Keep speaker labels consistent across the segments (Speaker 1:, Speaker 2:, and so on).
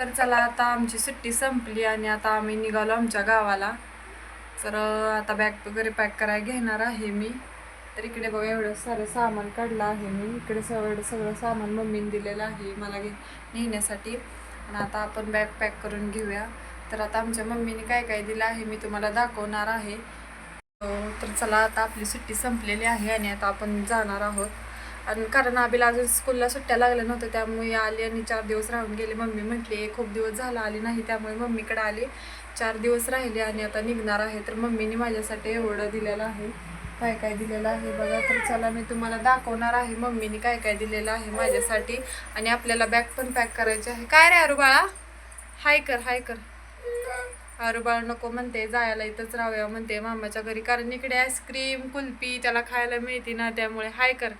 Speaker 1: तर चला आता आमची सुट्टी संपली आणि आता आम्ही निघालो आमच्या गावाला. तर आता बॅग वगैरे पॅक करायला घेणार आहे मी. तर इकडे बघा एवढं सारं सामान काढलं आहे मी. इकडे सगळं सगळं सामान मम्मीने दिलेलं आहे मला घे नेण्यासाठी. आणि आता आपण बॅग पॅक करून घेऊया. तर आता आमच्या मम्मीने काय काय दिलं आहे मी तुम्हाला दाखवणार आहे. तर चला आता आपली सुट्टी संपलेली आहे आणि आता आपण जाणार आहोत. आणि कारण आबीला अजून स्कूलला सुट्ट्या लागल्या नव्हत्या त्यामुळे आली आणि चार दिवस राहून गेले. मम्मी म्हटली खूप दिवस झाला आली नाही त्यामुळे मम्मीकडे आले. चार दिवस राहिले आणि आता निघणार आहे. तर मम्मीने माझ्यासाठी एवढं दिलेलं आहे. काय काय दिलेलं आहे बघा. तर चला मी तुम्हाला दाखवणार आहे मम्मीने काय काय दिलेलं आहे माझ्यासाठी. आणि आपल्याला बॅग पण पॅक करायची आहे. काय रे अरू बाळा हाय कर हाय कर. अरू बाळ नको म्हणते जायला इथंच राहूया म्हणते. मामाच्या घरी. कारण इकडे आईस्क्रीम कुल्फी त्याला खायला मिळते ना त्यामुळे हाय कर.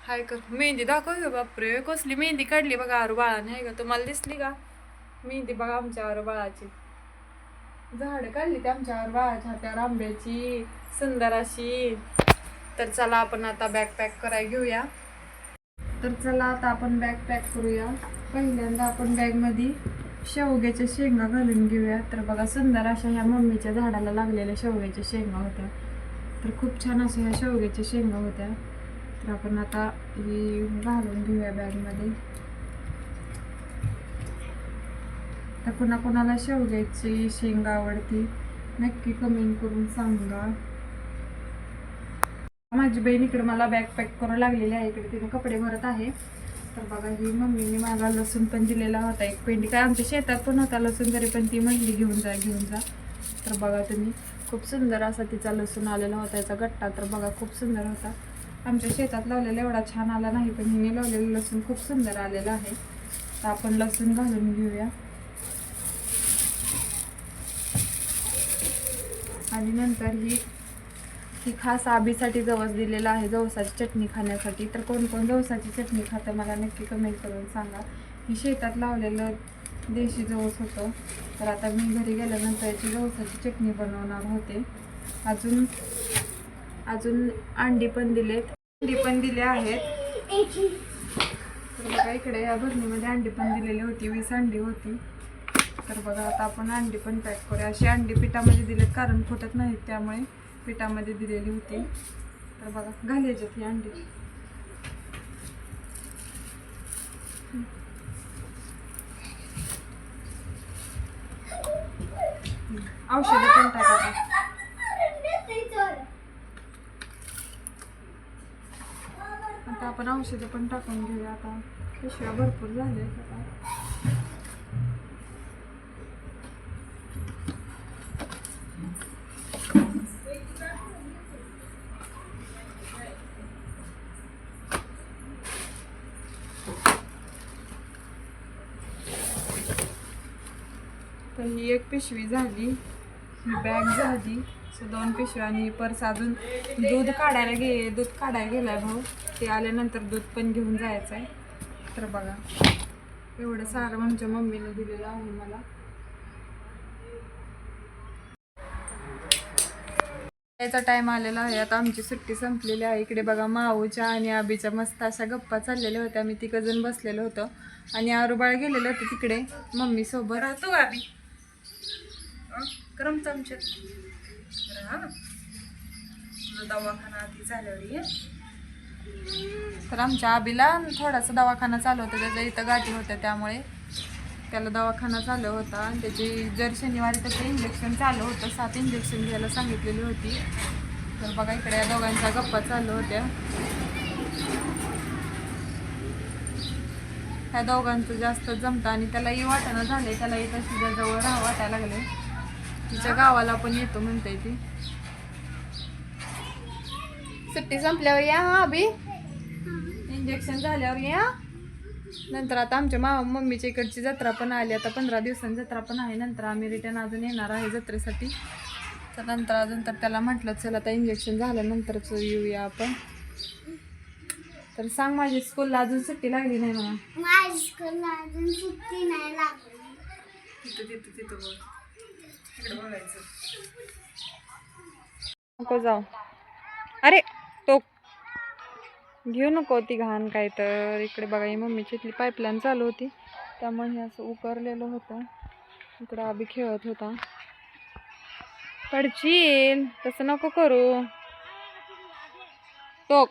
Speaker 1: हाय कर मेहंदी दाखव ग बापरे. कसली मेहंदी काढली बघा आरू बाळाने. आहे का तुम्हाला दिसली का? मेहंदी बघा आमच्या आरू बाळाची. झाडं काढली ते आमच्या आरू बाळाच्या हात्यावर आंब्याची सुंदर अशी तर चला आपण आता बॅग पॅक करायला घेऊया. तर चला आता आपण बॅग पॅक करूया. पहिल्यांदा आपण बॅगमध्ये शेवग्याच्या शेंगा घालून घेऊया. तर बघा सुंदर अशा ह्या मम्मीच्या झाडाला लागलेल्या शेवग्याच्या शेंगा होत्या. तर खूप छान अशा ह्या शेवग्याच्या शेंगा होत्या. तर आपण आता ही घालून घेऊया बॅगमध्ये. तर पुन्हा कोणाला शेवग्याची शेंग आवडती नक्की कमेंट करून सांगा. माझी बहीण इकडे मला बॅग पॅक करू लागलेली आहे. इकडे तिने कपडे भरत आहे. तर बघा ही मम्मीने मला लसूण पण दिलेला होता. एक पेंडी काय आमच्या शेतात पण होता लसूण तरी पण ती म्हणली घेऊन जा घेऊन जा. तर बघा तुम्ही खूप सुंदर असा तिचा लसूण आलेला होता. याचा गट्टा तर बघा खूप सुंदर होता. आमच्या शेतात लावलेला एवढा छान आला नाही पण हिने लावलेलं लसूण खूप सुंदर आलेलं आहे. तर आपण लसूण घालून घेऊया. आणि नंतर ही ही खास आबीसाठी जवस दिलेला आहे जवसाची चटणी खाण्यासाठी. तर कोण कोण जवसाची चटणी खातं मला नक्की कमेंट करून सांगा. ही शेतात लावलेलं देशी जवस होतं. तर आता मी घरी गेल्यानंतर याची जवसाची चटणी बनवणार होते. अजून अजून अंडी पण दिलेत. अंडी पण दिले आहेत. तर बघा इकडे या भरणीमध्ये अंडी पण दिलेली होती वीस अंडी होती. तर बघा आता आपण अंडी पण पॅक करूया. अशी अंडी पिठामध्ये दिलेत कारण फुटत नाहीत त्यामुळे पिठामध्ये दिलेली होती. तर बघा घालायच्यात ही अंडी. औषधं पण टाका आता आपण औषधं पण टाकून घेऊया आता. पिशव्या भरपूर झाले आता. तर ही एक पिशवी झाली. ही बॅग झाली. सो दोन पिशव्या आणि पर्स अजून दूध काढायला गे दूध काढायला गेलाय भाऊ. ते आल्यानंतर दूध पण घेऊन जायचं आहे. तर बघा एवढं सारं आमच्या मम्मीने दिलेलं आहे मला. याचा टाईम आलेला आहे. आता आमची सुट्टी संपलेली आहे. इकडे बघा माऊच्या आणि आबीच्या मस्त अशा गप्पा चाललेल्या होत्या. आम्ही तिघ जण बसलेलो होतो. आणि आरुबाळ गेलेलं होतं तिकडे मम्मी सोबत. राहतो आबी. दवाखाना आधी झाल्यावर आहे तर आमच्या आबीला थोडासा दवाखाना चालू होता त्याच्या इथं गाठी होत्या त्यामुळे त्याला दवाखाना चालू होता. आणि त्याची जर शनिवारी त्याचं इंजेक्शन चालू होतं सात इंजेक्शन घ्यायला सांगितलेली होती. तर बघा इकडे या दोघांच्या गप्पा चालू होत्या. ह्या दोघांचं जास्त जमतं आणि त्यालाही वाटाणं आहे त्यालाही तशी जवळ राहा वाटायला लागले तिच्या गावाला पण येतो म्हणते ती. सुट्टी संपल्यावर या हा अभि. इंजेक्शन झाल्यावर या. नंतर आता आमच्या मामा मम्मीच्या इकडची जत्रा पण आली. आता पंधरा दिवसांनी जत्रा पण आहे. नंतर आम्ही रिटर्न अजून येणार आहे जत्रेसाठी. तर नंतर अजून तर त्याला म्हटलं चल आता इंजेक्शन झाल्यानंतरच येऊया आपण. तर सांग माझी स्कूलला अजून सुट्टी लागली नाही मला
Speaker 2: माझ्या स्कूलला अजून सुट्टी नाही लागली.
Speaker 1: तिथं तिथं तिथं बघ. नको जाऊ. अरे तो घेऊ नको ती घाण काय तर. इकडे बघा ही मम्मीची इथली पाईपलाईन चालू होती. त्यामुळे हे असं उकरलेलं होतं. इकडं आबी खेळत होता. पडशील. तसं नको करू. तो